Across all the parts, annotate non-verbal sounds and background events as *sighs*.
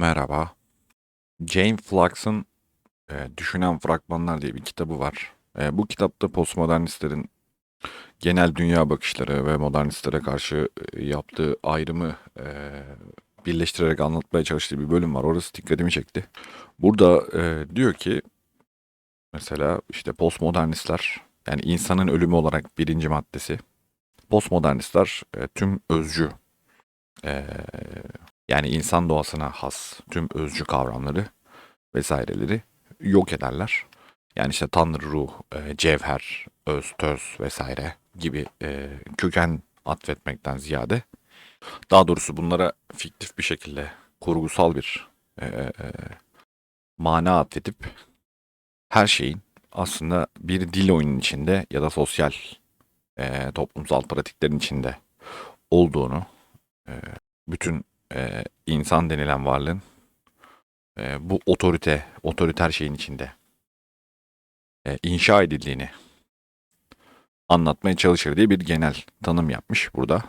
Merhaba. Jane Flux'ın e, Düşünen Fragmanlar diye bir kitabı var. E, bu kitapta postmodernistlerin genel dünya bakışları ve modernistlere karşı e, yaptığı ayrımı e, birleştirerek anlatmaya çalıştığı bir bölüm var. Orası dikkatimi çekti. Burada e, diyor ki mesela işte postmodernistler yani insanın ölümü olarak birinci maddesi. Postmodernistler e, tüm özcü e, yani insan doğasına has tüm özcü kavramları vesaireleri yok ederler. Yani işte tanrı, ruh, e, cevher, öz, töz vesaire gibi e, köken atfetmekten ziyade daha doğrusu bunlara fiktif bir şekilde kurgusal bir e, e, mana atfedip her şeyin aslında bir dil oyunun içinde ya da sosyal e, toplumsal pratiklerin içinde olduğunu e, bütün e, insan denilen varlığın e, bu otorite, otoriter şeyin içinde e, inşa edildiğini anlatmaya çalışır diye bir genel tanım yapmış burada.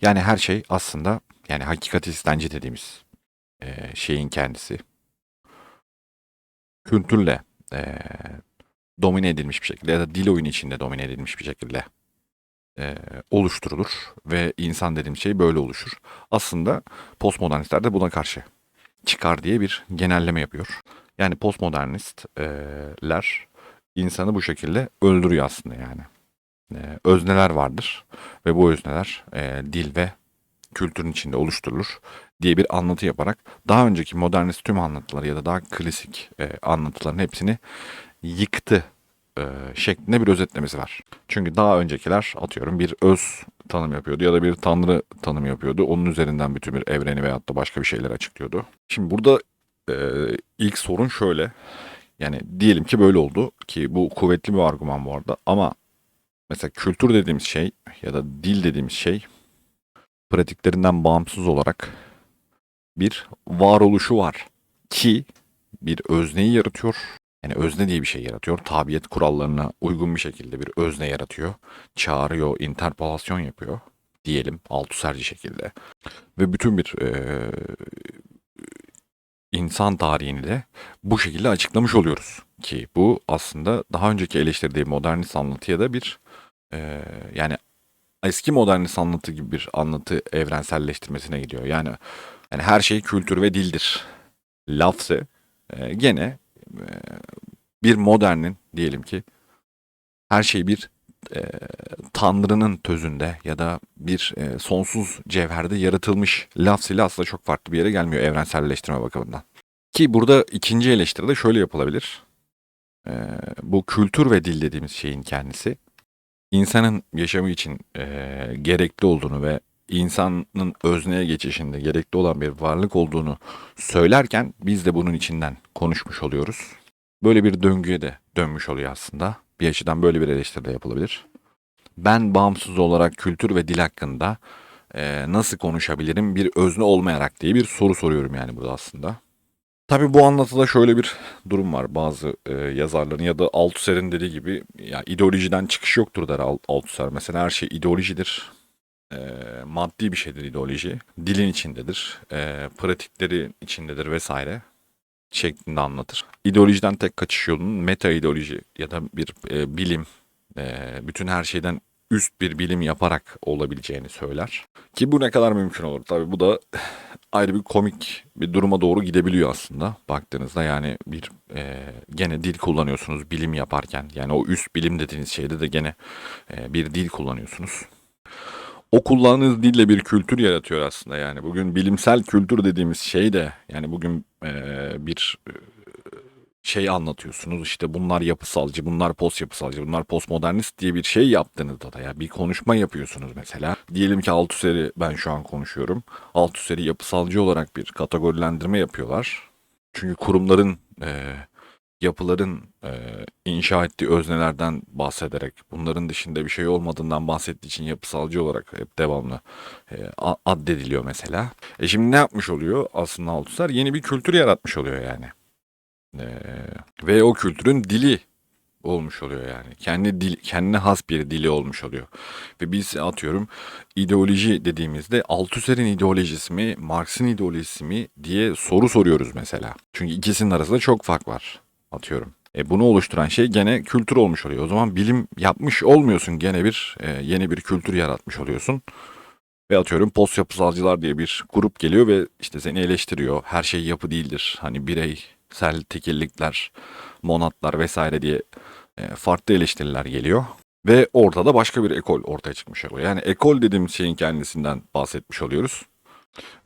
Yani her şey aslında yani hakikat istenci dediğimiz e, şeyin kendisi kültürle e, domine edilmiş bir şekilde ya da dil oyunu içinde domine edilmiş bir şekilde e, oluşturulur ve insan dediğim şey böyle oluşur. Aslında postmodernistler de buna karşı çıkar diye bir genelleme yapıyor. Yani postmodernistler insanı bu şekilde öldürüyor aslında yani. E, özneler vardır ve bu özneler e, dil ve kültürün içinde oluşturulur diye bir anlatı yaparak daha önceki modernist tüm anlatıları ya da daha klasik e, anlatıların hepsini yıktı e, şeklinde bir özetlemesi var. Çünkü daha öncekiler atıyorum bir öz tanım yapıyordu ya da bir tanrı tanımı yapıyordu. Onun üzerinden bütün bir evreni veyahut da başka bir şeyler açıklıyordu. Şimdi burada e, ilk sorun şöyle. Yani diyelim ki böyle oldu ki bu kuvvetli bir argüman bu arada ama mesela kültür dediğimiz şey ya da dil dediğimiz şey pratiklerinden bağımsız olarak bir varoluşu var ki bir özneyi yaratıyor yani özne diye bir şey yaratıyor. Tabiyet kurallarına uygun bir şekilde bir özne yaratıyor. Çağırıyor, interpolasyon yapıyor diyelim altuserci şekilde. Ve bütün bir e, insan tarihini de bu şekilde açıklamış oluyoruz. Ki bu aslında daha önceki eleştirdiği modernist anlatıya da bir e, yani eski modernist anlatı gibi bir anlatı evrenselleştirmesine gidiyor. Yani yani her şey kültür ve dildir. Lafse e, gene bir modernin diyelim ki her şey bir e, tanrının tözünde ya da bir e, sonsuz cevherde yaratılmış laf ile aslında çok farklı bir yere gelmiyor evrenselleştirme bakımından. Ki burada ikinci eleştiri de şöyle yapılabilir. E, bu kültür ve dil dediğimiz şeyin kendisi insanın yaşamı için e, gerekli olduğunu ve insanın özneye geçişinde gerekli olan bir varlık olduğunu söylerken biz de bunun içinden konuşmuş oluyoruz. Böyle bir döngüye de dönmüş oluyor aslında. Bir açıdan böyle bir eleştiri de yapılabilir. Ben bağımsız olarak kültür ve dil hakkında e, nasıl konuşabilirim bir özne olmayarak diye bir soru soruyorum yani burada aslında. Tabi bu anlatıda şöyle bir durum var. Bazı e, yazarların ya da Althusser'in dediği gibi ya ideolojiden çıkış yoktur der Althusser. Mesela her şey ideolojidir. E, maddi bir şeydir ideoloji. Dilin içindedir. E, pratikleri içindedir vesaire şeklinde anlatır. İdeolojiden tek kaçış yolunun meta ideoloji ya da bir e, bilim, e, bütün her şeyden üst bir bilim yaparak olabileceğini söyler. Ki bu ne kadar mümkün olur? Tabii bu da *sighs* ayrı bir komik bir duruma doğru gidebiliyor aslında baktığınızda. Yani bir e, gene dil kullanıyorsunuz bilim yaparken. Yani o üst bilim dediğiniz şeyde de gene e, bir dil kullanıyorsunuz o kullandığınız dille bir kültür yaratıyor aslında yani. Bugün bilimsel kültür dediğimiz şey de yani bugün e, bir e, şey anlatıyorsunuz işte bunlar yapısalcı, bunlar post yapısalcı, bunlar postmodernist diye bir şey yaptığınızda da ya bir konuşma yapıyorsunuz mesela. Diyelim ki Althusser'i ben şu an konuşuyorum. Althusser'i yapısalcı olarak bir kategorilendirme yapıyorlar. Çünkü kurumların e, yapıların e, inşa ettiği öznelerden bahsederek bunların dışında bir şey olmadığından bahsettiği için yapısalcı olarak hep devamlı e, addediliyor mesela. E şimdi ne yapmış oluyor aslında Althusser? Yeni bir kültür yaratmış oluyor yani. E, ve o kültürün dili olmuş oluyor yani. Kendi dil, kendine has bir dili olmuş oluyor. Ve biz atıyorum ideoloji dediğimizde Althusser'in ideolojisi mi, Marx'ın ideolojisi mi diye soru soruyoruz mesela. Çünkü ikisinin arasında çok fark var atıyorum. E bunu oluşturan şey gene kültür olmuş oluyor. O zaman bilim yapmış olmuyorsun. Gene bir e, yeni bir kültür yaratmış oluyorsun. Ve atıyorum post yapısalcılar diye bir grup geliyor ve işte seni eleştiriyor. Her şey yapı değildir. Hani bireysel tekillikler, monatlar vesaire diye e, farklı eleştiriler geliyor. Ve orada da başka bir ekol ortaya çıkmış oluyor. Yani ekol dediğimiz şeyin kendisinden bahsetmiş oluyoruz.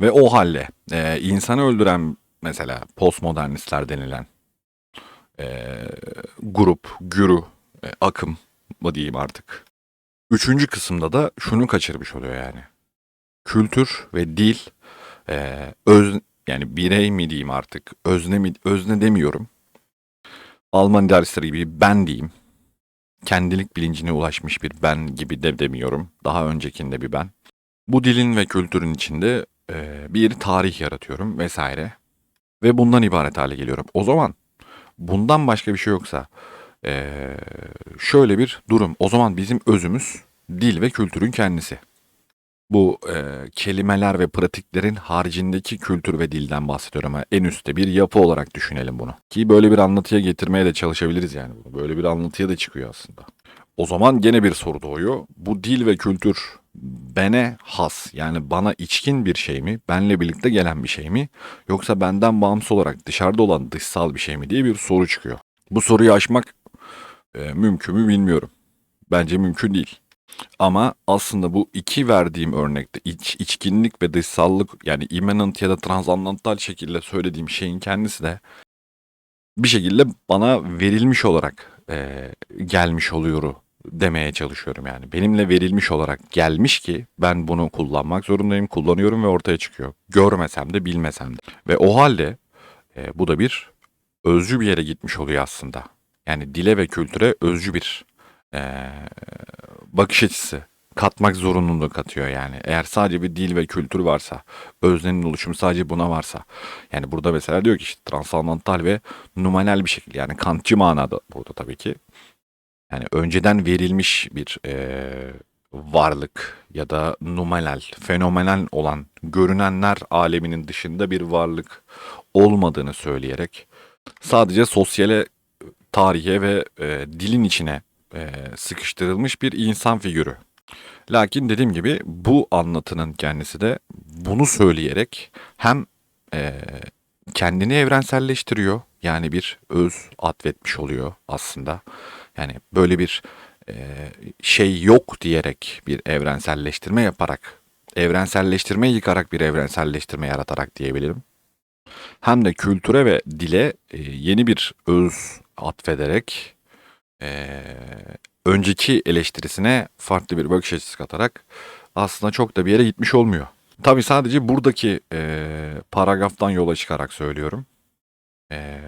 Ve o halde e, insanı öldüren mesela postmodernistler denilen e, grup, gürü, e, akım mı diyeyim artık. Üçüncü kısımda da şunu kaçırmış oluyor yani. Kültür ve dil e, öz yani birey mi diyeyim artık özne mi özne demiyorum. Alman dersleri gibi ben diyeyim. Kendilik bilincine ulaşmış bir ben gibi de demiyorum. Daha öncekinde bir ben. Bu dilin ve kültürün içinde e, bir tarih yaratıyorum vesaire. Ve bundan ibaret hale geliyorum. O zaman bundan başka bir şey yoksa şöyle bir durum. O zaman bizim özümüz dil ve kültürün kendisi. Bu eee, kelimeler ve pratiklerin haricindeki kültür ve dilden bahsediyorum. Yani en üstte bir yapı olarak düşünelim bunu. Ki böyle bir anlatıya getirmeye de çalışabiliriz yani. Böyle bir anlatıya da çıkıyor aslında. O zaman gene bir soru doğuyor. Bu dil ve kültür bene has yani bana içkin bir şey mi? Benle birlikte gelen bir şey mi? Yoksa benden bağımsız olarak dışarıda olan dışsal bir şey mi diye bir soru çıkıyor. Bu soruyu aşmak e, mümkün mü bilmiyorum. Bence mümkün değil. Ama aslında bu iki verdiğim örnekte iç, içkinlik ve dışsallık yani immanent ya da transandantal şekilde söylediğim şeyin kendisi de bir şekilde bana verilmiş olarak e, gelmiş oluyor demeye çalışıyorum yani. Benimle verilmiş olarak gelmiş ki ben bunu kullanmak zorundayım, kullanıyorum ve ortaya çıkıyor. Görmesem de bilmesem de. Ve o halde e, bu da bir özcü bir yere gitmiş oluyor aslında. Yani dile ve kültüre özcü bir e, bakış açısı katmak zorunluluğu katıyor yani. Eğer sadece bir dil ve kültür varsa, öznenin oluşumu sadece buna varsa. Yani burada mesela diyor ki işte transandantal ve numanel bir şekilde yani kantçı manada burada tabii ki. Yani önceden verilmiş bir eee, varlık ya da numenal, fenomenal olan görünenler aleminin dışında bir varlık olmadığını söyleyerek sadece sosyale, tarihe ve eee, dilin içine eee, sıkıştırılmış bir insan figürü. Lakin dediğim gibi bu anlatının kendisi de bunu söyleyerek hem eee, kendini evrenselleştiriyor yani bir öz atfetmiş oluyor aslında. Yani böyle bir e, şey yok diyerek bir evrenselleştirme yaparak, evrenselleştirme yıkarak bir evrenselleştirme yaratarak diyebilirim. Hem de kültüre ve dile e, yeni bir öz atfederek e, önceki eleştirisine farklı bir bakış açısı katarak aslında çok da bir yere gitmiş olmuyor. Tabii sadece buradaki e, paragraftan yola çıkarak söylüyorum. E,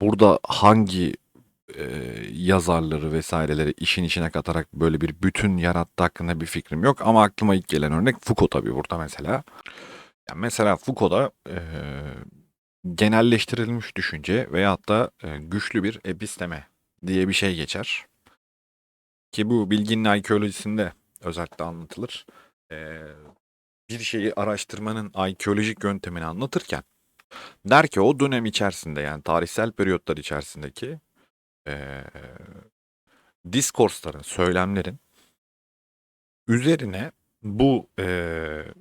burada hangi eee, yazarları vesaireleri işin içine katarak böyle bir bütün yarattı hakkında bir fikrim yok ama aklıma ilk gelen örnek Foucault tabii burada mesela. Ya mesela Foucault'da eee, genelleştirilmiş düşünce veyahut da eee, güçlü bir episteme diye bir şey geçer. Ki bu bilginin arkeolojisinde özellikle anlatılır. Eee, bir şeyi araştırmanın arkeolojik yöntemini anlatırken der ki o dönem içerisinde yani tarihsel periyotlar içerisindeki eee, diskorsların, söylemlerin üzerine bu eee,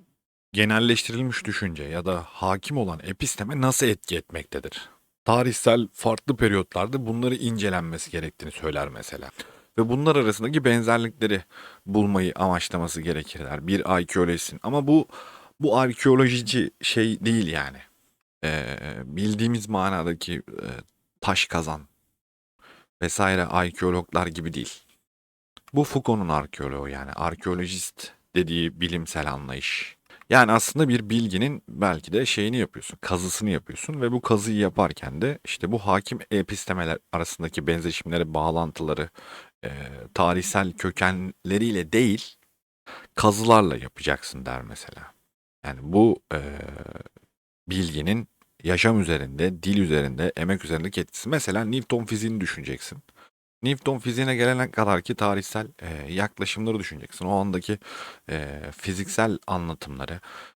genelleştirilmiş düşünce ya da hakim olan episteme nasıl etki etmektedir? Tarihsel farklı periyotlarda bunları incelenmesi gerektiğini söyler mesela. Ve bunlar arasındaki benzerlikleri bulmayı amaçlaması gerekirler. Bir arkeolojinin. Ama bu bu arkeolojici şey değil yani. Eee, bildiğimiz manadaki eee, taş kazan vesaire arkeologlar gibi değil. Bu Foucault'un arkeoloğu yani arkeolojist dediği bilimsel anlayış. Yani aslında bir bilginin belki de şeyini yapıyorsun, kazısını yapıyorsun ve bu kazıyı yaparken de işte bu hakim epistemeler arasındaki benzeşimleri, bağlantıları, e, tarihsel kökenleriyle değil, kazılarla yapacaksın der mesela. Yani bu e, bilginin yaşam üzerinde, dil üzerinde, emek üzerindeki etkisi. Mesela Newton fiziğini düşüneceksin. Newton fiziğine gelene kadar ki tarihsel e, yaklaşımları düşüneceksin. O andaki e, fiziksel anlatımları.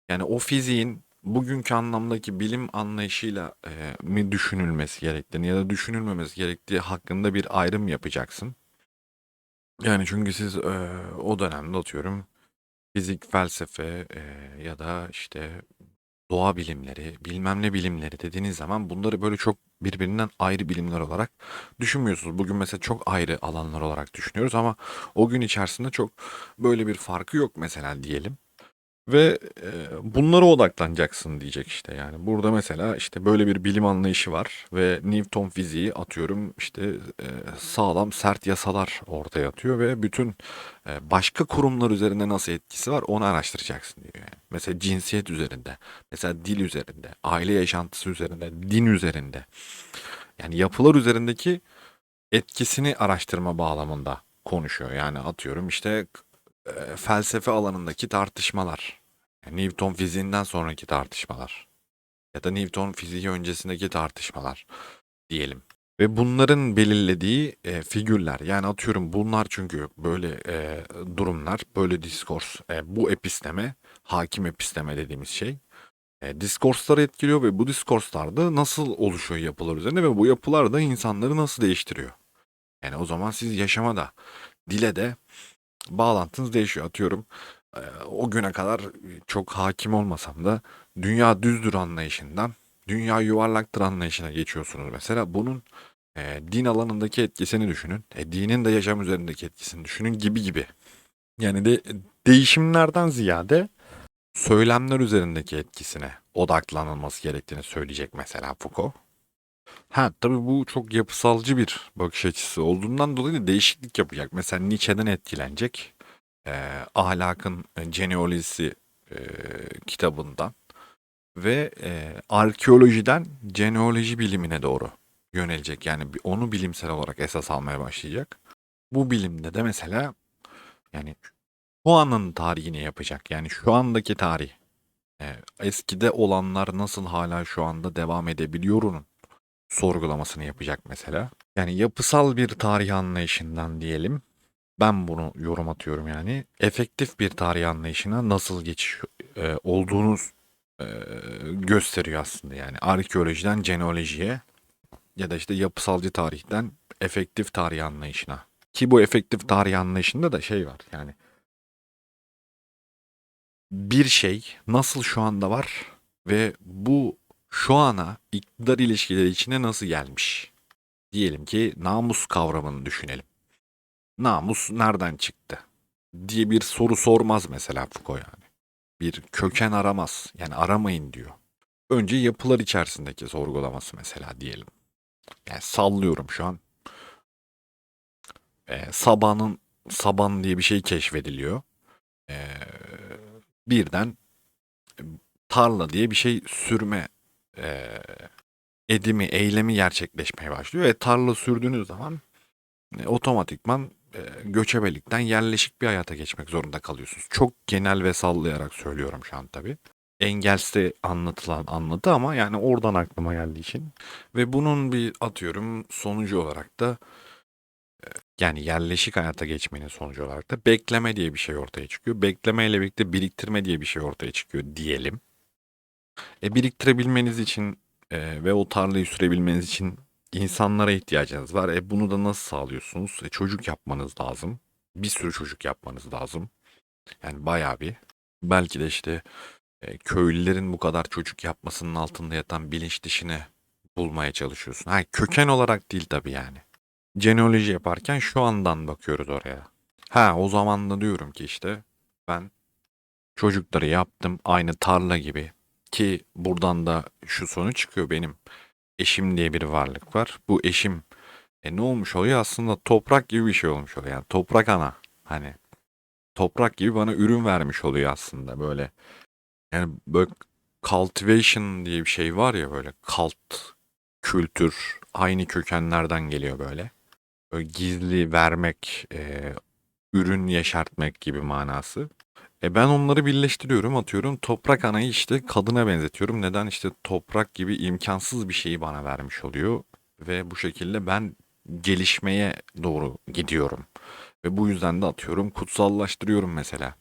Yani o fiziğin bugünkü anlamdaki bilim anlayışıyla e, mi düşünülmesi gerektiğini ya da düşünülmemesi gerektiği hakkında bir ayrım yapacaksın. Yani çünkü siz e, o dönemde atıyorum fizik, felsefe e, ya da işte doğa bilimleri, bilmem ne bilimleri dediğiniz zaman bunları böyle çok birbirinden ayrı bilimler olarak düşünmüyorsunuz. Bugün mesela çok ayrı alanlar olarak düşünüyoruz ama o gün içerisinde çok böyle bir farkı yok mesela diyelim. Ve e, bunlara odaklanacaksın diyecek işte yani. Burada mesela işte böyle bir bilim anlayışı var ve Newton fiziği atıyorum işte e, sağlam sert yasalar ortaya atıyor ve bütün e, başka kurumlar üzerinde nasıl etkisi var onu araştıracaksın diyor yani. Mesela cinsiyet üzerinde, mesela dil üzerinde, aile yaşantısı üzerinde, din üzerinde. Yani yapılar üzerindeki etkisini araştırma bağlamında konuşuyor. Yani atıyorum işte felsefe alanındaki tartışmalar. Yani Newton fiziğinden sonraki tartışmalar. Ya da Newton fiziği öncesindeki tartışmalar diyelim. Ve bunların belirlediği e, figürler. Yani atıyorum bunlar çünkü böyle e, durumlar, böyle diskors, e, bu episteme, hakim episteme dediğimiz şey. E, diskorsları etkiliyor ve bu diskorslarda nasıl oluşuyor yapılar üzerine ve bu yapılar da insanları nasıl değiştiriyor. Yani o zaman siz yaşama da, dile de bağlantınız değişiyor. Atıyorum o güne kadar çok hakim olmasam da dünya düzdür anlayışından dünya yuvarlaktır anlayışına geçiyorsunuz mesela. Bunun e, din alanındaki etkisini düşünün. E, dinin de yaşam üzerindeki etkisini düşünün gibi gibi. Yani de değişimlerden ziyade söylemler üzerindeki etkisine odaklanılması gerektiğini söyleyecek mesela Foucault. Ha tabii bu çok yapısalcı bir bakış açısı olduğundan dolayı da değişiklik yapacak. Mesela Nietzsche'den etkilenecek. Ee, Ahlakın Geneolojisi e, kitabından ve e, arkeolojiden genealoji bilimine doğru yönelecek. Yani onu bilimsel olarak esas almaya başlayacak. Bu bilimde de mesela yani şu anın tarihini yapacak. Yani şu andaki tarih. e, eskide olanlar nasıl hala şu anda devam edebiliyorun sorgulamasını yapacak mesela. Yani yapısal bir tarih anlayışından diyelim. Ben bunu yorum atıyorum yani. Efektif bir tarih anlayışına nasıl geçiş e, olduğunu e, gösteriyor aslında. Yani arkeolojiden genealojiye ya da işte yapısalcı tarihten efektif tarih anlayışına. Ki bu efektif tarih anlayışında da şey var yani. Bir şey nasıl şu anda var ve bu şu ana iktidar ilişkileri içine nasıl gelmiş? Diyelim ki namus kavramını düşünelim. Namus nereden çıktı? diye bir soru sormaz mesela Foucault yani. Bir köken aramaz. Yani aramayın diyor. Önce yapılar içerisindeki sorgulaması mesela diyelim. Yani sallıyorum şu an. Ee, Sabah'ın Saban diye bir şey keşfediliyor. Ee, birden tarla diye bir şey sürme e, edimi, eylemi gerçekleşmeye başlıyor. Ve tarla sürdüğünüz zaman e, otomatikman e, göçebelikten yerleşik bir hayata geçmek zorunda kalıyorsunuz. Çok genel ve sallayarak söylüyorum şu an tabii. Engels'te anlatılan anlatı ama yani oradan aklıma geldiği için. Ve bunun bir atıyorum sonucu olarak da e, yani yerleşik hayata geçmenin sonucu olarak da bekleme diye bir şey ortaya çıkıyor. Bekleme ile birlikte biriktirme diye bir şey ortaya çıkıyor diyelim. E, biriktirebilmeniz için e, ve o tarlayı sürebilmeniz için insanlara ihtiyacınız var. E, bunu da nasıl sağlıyorsunuz? E, çocuk yapmanız lazım. Bir sürü çocuk yapmanız lazım. Yani bayağı bir. Belki de işte e, köylülerin bu kadar çocuk yapmasının altında yatan bilinç dışını bulmaya çalışıyorsun. Ha, köken olarak değil tabii yani. Genealoji yaparken şu andan bakıyoruz oraya. Ha o zaman da diyorum ki işte ben çocukları yaptım aynı tarla gibi. Ki buradan da şu sonuç çıkıyor benim eşim diye bir varlık var. Bu eşim e ne olmuş oluyor aslında toprak gibi bir şey olmuş oluyor. Yani toprak ana hani toprak gibi bana ürün vermiş oluyor aslında böyle. Yani böyle cultivation diye bir şey var ya böyle kalt kültür aynı kökenlerden geliyor böyle. Böyle gizli vermek, e, ürün yeşertmek gibi manası. E ben onları birleştiriyorum, atıyorum. Toprak anayı işte kadına benzetiyorum. Neden? işte toprak gibi imkansız bir şeyi bana vermiş oluyor. Ve bu şekilde ben gelişmeye doğru gidiyorum. Ve bu yüzden de atıyorum kutsallaştırıyorum mesela.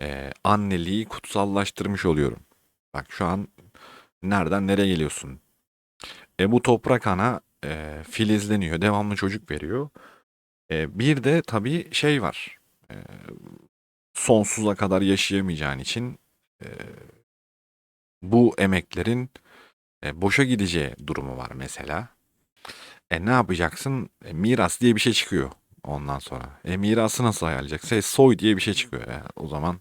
Ee, anneliği kutsallaştırmış oluyorum. Bak şu an nereden nereye geliyorsun? E bu toprak ana e, filizleniyor, devamlı çocuk veriyor. E, bir de tabii şey var. E, sonsuza kadar yaşayamayacağın için e, bu emeklerin e, boşa gideceği durumu var mesela. E ne yapacaksın? E, miras diye bir şey çıkıyor ondan sonra. E mirası nasıl ayarlayacaksın? E, soy diye bir şey çıkıyor. E, o zaman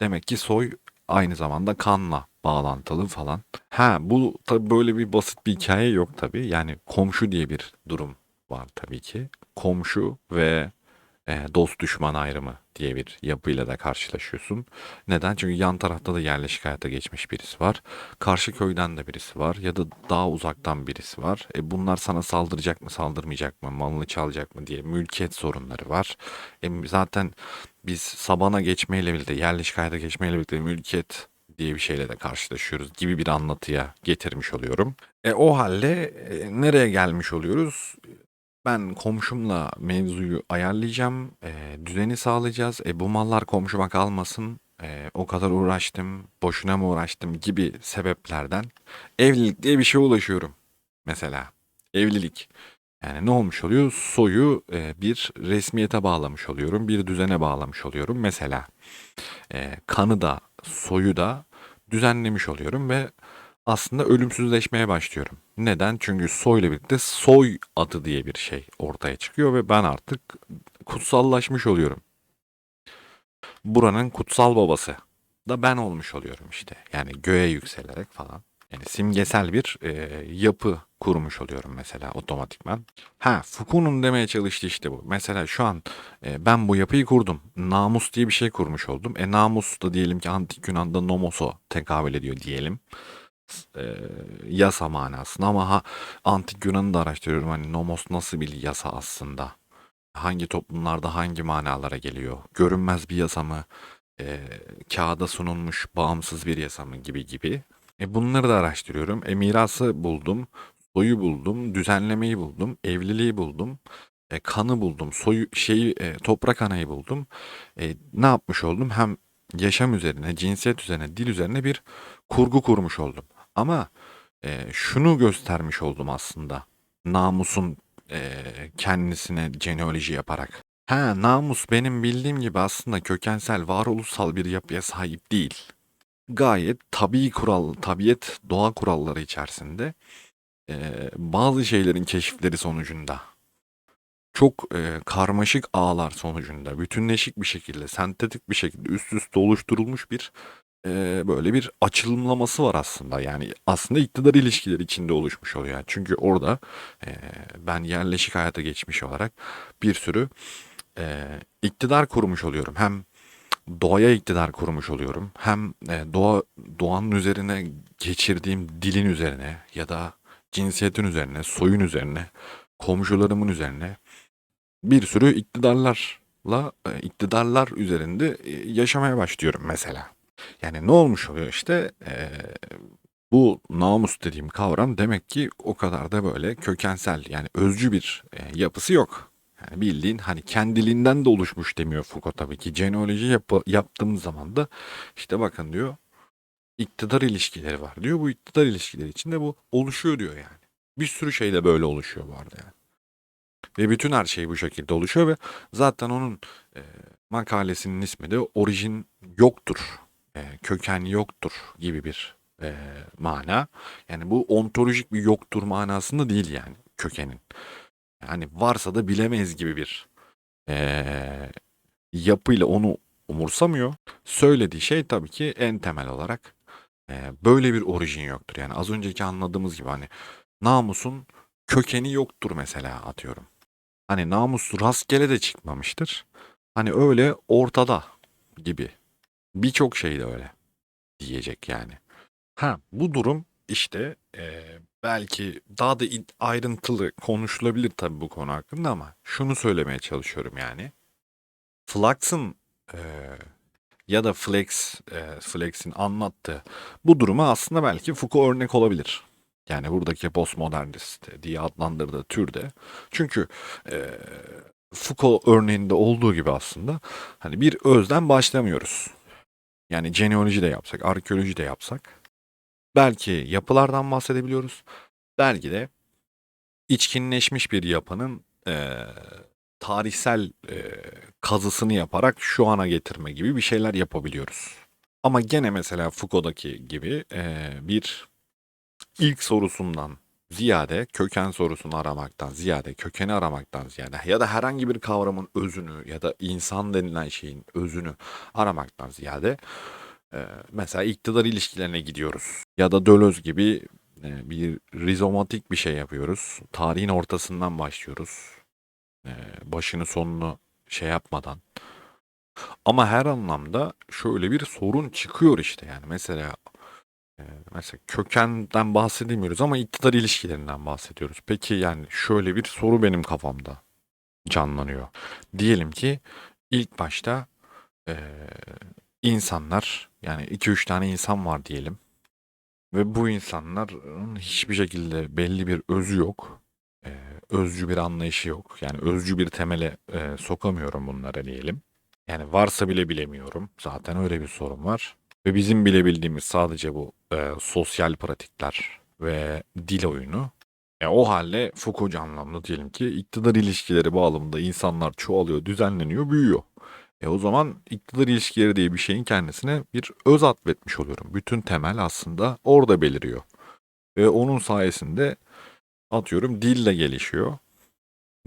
demek ki soy aynı zamanda kanla bağlantılı falan. Ha bu tabii böyle bir basit bir hikaye yok tabii. Yani komşu diye bir durum var tabii ki. Komşu ve dost düşman ayrımı diye bir yapıyla da karşılaşıyorsun. Neden? Çünkü yan tarafta da yerleşik hayata geçmiş birisi var. Karşı köyden de birisi var ya da daha uzaktan birisi var. E bunlar sana saldıracak mı, saldırmayacak mı, malını çalacak mı diye mülkiyet sorunları var. E zaten biz sabana geçmeyle birlikte, yerleşik hayata geçmeyle birlikte mülkiyet diye bir şeyle de karşılaşıyoruz gibi bir anlatıya getirmiş oluyorum. E o halde e, nereye gelmiş oluyoruz? Ben komşumla mevzuyu ayarlayacağım, eee, düzeni sağlayacağız. E bu mallar komşuma kalmasın, eee, o kadar uğraştım, boşuna mı uğraştım gibi sebeplerden evlilik diye bir şeye ulaşıyorum mesela. Evlilik. Yani ne olmuş oluyor? Soyu eee, bir resmiyete bağlamış oluyorum, bir düzene bağlamış oluyorum. Mesela eee, kanı da soyu da düzenlemiş oluyorum ve aslında ölümsüzleşmeye başlıyorum. Neden? Çünkü soyla birlikte soy adı diye bir şey ortaya çıkıyor ve ben artık kutsallaşmış oluyorum. Buranın kutsal babası da ben olmuş oluyorum işte. Yani göğe yükselerek falan. Yani simgesel bir e, yapı kurmuş oluyorum mesela otomatikman. Ha Foucault'un demeye çalıştığı işte bu. Mesela şu an e, ben bu yapıyı kurdum. Namus diye bir şey kurmuş oldum. E namus da diyelim ki antik Yunan'da nomoso tekabül ediyor diyelim e, yasa manasında ama ha, antik Yunan'ı da araştırıyorum. Hani nomos nasıl bir yasa aslında? Hangi toplumlarda hangi manalara geliyor? Görünmez bir yasa mı? E, kağıda sunulmuş bağımsız bir yasa mı gibi gibi. E, bunları da araştırıyorum. E, mirası buldum. Soyu buldum. Düzenlemeyi buldum. Evliliği buldum. E, kanı buldum. Soyu şeyi e, toprak anayı buldum. E, ne yapmış oldum? Hem yaşam üzerine, cinsiyet üzerine, dil üzerine bir kurgu kurmuş oldum. Ama e, şunu göstermiş oldum aslında. Namusun e, kendisine genealoji yaparak. Ha namus benim bildiğim gibi aslında kökensel varoluşsal bir yapıya sahip değil. Gayet tabii kural, tabiat doğa kuralları içerisinde e, bazı şeylerin keşifleri sonucunda çok e, karmaşık ağlar sonucunda bütünleşik bir şekilde, sentetik bir şekilde üst üste oluşturulmuş bir e, böyle bir açılımlaması var aslında. Yani aslında iktidar ilişkileri içinde oluşmuş oluyor. Çünkü orada e, ben yerleşik hayata geçmiş olarak bir sürü e, iktidar kurmuş oluyorum. Hem doğaya iktidar kurmuş oluyorum. Hem e, doğa doğanın üzerine geçirdiğim dilin üzerine ya da cinsiyetin üzerine, soyun üzerine, komşularımın üzerine bir sürü iktidarlarla iktidarlar üzerinde yaşamaya başlıyorum mesela. Yani ne olmuş oluyor işte e, bu namus dediğim kavram demek ki o kadar da böyle kökensel yani özcü bir e, yapısı yok. Yani bildiğin hani kendiliğinden de oluşmuş demiyor Foucault tabii ki. Genealoji yap- yaptığımız zaman da işte bakın diyor iktidar ilişkileri var diyor. Bu iktidar ilişkileri içinde bu oluşuyor diyor yani. Bir sürü şey de böyle oluşuyor bu arada yani. Ve bütün her şey bu şekilde oluşuyor ve zaten onun e, makalesinin ismi de orijin yoktur, köken yoktur gibi bir e, mana. Yani bu ontolojik bir yoktur manasında değil yani kökenin. Yani varsa da bilemeyiz gibi bir e, yapıyla onu umursamıyor. Söylediği şey tabii ki en temel olarak e, böyle bir orijin yoktur. Yani az önceki anladığımız gibi hani namusun kökeni yoktur mesela atıyorum. Hani namus rastgele de çıkmamıştır. Hani öyle ortada gibi. Birçok şey de öyle diyecek yani. Ha bu durum işte e, belki daha da ayrıntılı konuşulabilir tabii bu konu hakkında ama şunu söylemeye çalışıyorum yani. Flux'ın e, ya da Flex, e, Flex'in anlattığı bu duruma aslında belki Foucault örnek olabilir. Yani buradaki postmodernist diye adlandırdığı türde. Çünkü eee, Foucault örneğinde olduğu gibi aslında hani bir özden başlamıyoruz. Yani genealoji de yapsak, arkeoloji de yapsak belki yapılardan bahsedebiliyoruz. Belki de içkinleşmiş bir yapının eee, tarihsel eee, kazısını yaparak şu ana getirme gibi bir şeyler yapabiliyoruz. Ama gene mesela Foucault'daki gibi eee, bir ilk sorusundan ziyade köken sorusunu aramaktan ziyade kökeni aramaktan ziyade ya da herhangi bir kavramın özünü ya da insan denilen şeyin özünü aramaktan ziyade e, mesela iktidar ilişkilerine gidiyoruz ya da Dölöz gibi e, bir rizomatik bir şey yapıyoruz. Tarihin ortasından başlıyoruz. E, başını sonunu şey yapmadan. Ama her anlamda şöyle bir sorun çıkıyor işte yani mesela Mesela kökenden bahsedemiyoruz ama iktidar ilişkilerinden bahsediyoruz. Peki yani şöyle bir soru benim kafamda canlanıyor. Diyelim ki ilk başta eee, insanlar yani 2-3 tane insan var diyelim. Ve bu insanların hiçbir şekilde belli bir özü yok. Eee, özcü bir anlayışı yok. Yani özcü bir temele eee, sokamıyorum bunlara diyelim. Yani varsa bile bilemiyorum. Zaten öyle bir sorun var. Ve bizim bilebildiğimiz sadece bu e, sosyal pratikler ve dil oyunu. E, o halde Foucault'cu anlamda diyelim ki iktidar ilişkileri bağlamında insanlar çoğalıyor, düzenleniyor, büyüyor. E o zaman iktidar ilişkileri diye bir şeyin kendisine bir öz atfetmiş oluyorum. Bütün temel aslında orada beliriyor. Ve onun sayesinde atıyorum dil de gelişiyor.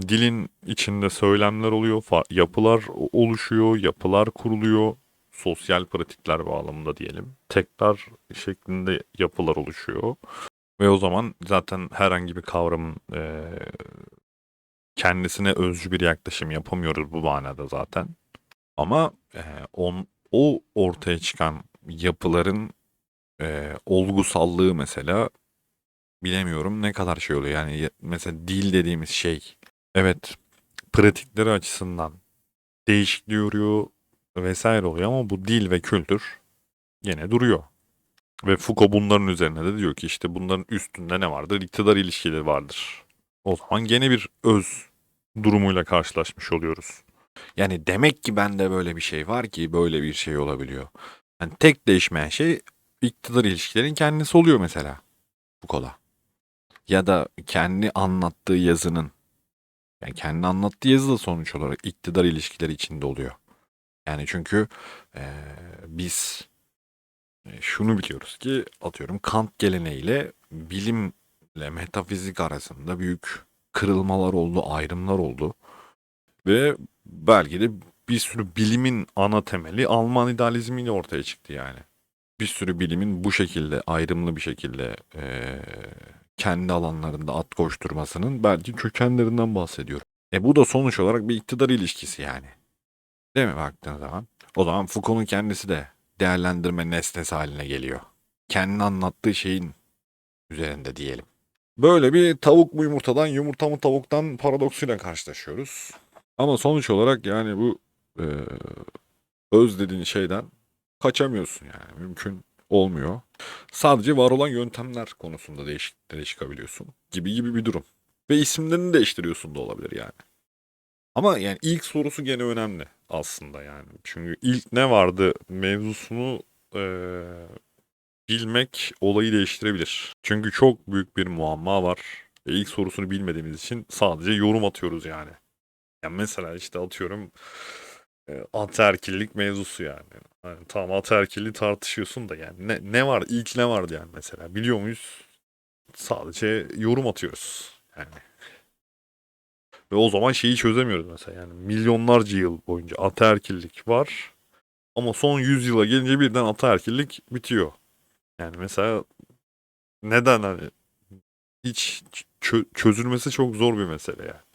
Dilin içinde söylemler oluyor, yapılar oluşuyor, yapılar kuruluyor, sosyal pratikler bağlamında diyelim. Tekrar şeklinde yapılar oluşuyor. Ve o zaman zaten herhangi bir kavramın eee, kendisine özcü bir yaklaşım yapamıyoruz bu manada zaten. Ama eee, on, o ortaya çıkan yapıların eee, olgusallığı mesela bilemiyorum ne kadar şey oluyor. Yani ya- mesela dil dediğimiz şey evet pratikleri açısından değişikliğe uğruyor vesaire oluyor ama bu dil ve kültür yine duruyor. Ve Foucault bunların üzerine de diyor ki işte bunların üstünde ne vardır? İktidar ilişkileri vardır. O zaman gene bir öz durumuyla karşılaşmış oluyoruz. Yani demek ki bende böyle bir şey var ki böyle bir şey olabiliyor. Yani tek değişmeyen şey iktidar ilişkilerin kendisi oluyor mesela Foucault'da. Ya da kendi anlattığı yazının yani kendi anlattığı yazı da sonuç olarak iktidar ilişkileri içinde oluyor. Yani çünkü eee, biz e, şunu biliyoruz ki atıyorum Kant geleneğiyle bilimle metafizik arasında büyük kırılmalar oldu, ayrımlar oldu. Ve belki de bir sürü bilimin ana temeli Alman idealizmiyle ortaya çıktı yani. Bir sürü bilimin bu şekilde ayrımlı bir şekilde eee, kendi alanlarında at koşturmasının belki kökenlerinden bahsediyorum. E bu da sonuç olarak bir iktidar ilişkisi yani. Değil mi baktığın zaman? O zaman Foucault'un kendisi de değerlendirme nesnesi haline geliyor. Kendini anlattığı şeyin üzerinde diyelim. Böyle bir tavuk mu yumurtadan, yumurta mı tavuktan paradoksuyla karşılaşıyoruz. Ama sonuç olarak yani bu e, öz dediğin şeyden kaçamıyorsun yani. Mümkün olmuyor. Sadece var olan yöntemler konusunda değişikliklere çıkabiliyorsun. Gibi gibi bir durum. Ve isimlerini değiştiriyorsun da olabilir yani. Ama yani ilk sorusu gene önemli aslında yani. Çünkü ilk ne vardı mevzusunu eee, bilmek olayı değiştirebilir. Çünkü çok büyük bir muamma var. Ve ilk sorusunu bilmediğimiz için sadece yorum atıyoruz yani. Yani mesela işte atıyorum e, ataerkillik mevzusu yani. yani tamam ataerkilliği tartışıyorsun da yani ne, ne var ilk ne vardı yani mesela biliyor muyuz? Sadece yorum atıyoruz yani. Ve o zaman şeyi çözemiyoruz mesela yani milyonlarca yıl boyunca ataerkillik var ama son 100 yıla gelince birden ataerkillik bitiyor. Yani mesela neden hani hiç çö- çözülmesi çok zor bir mesele yani.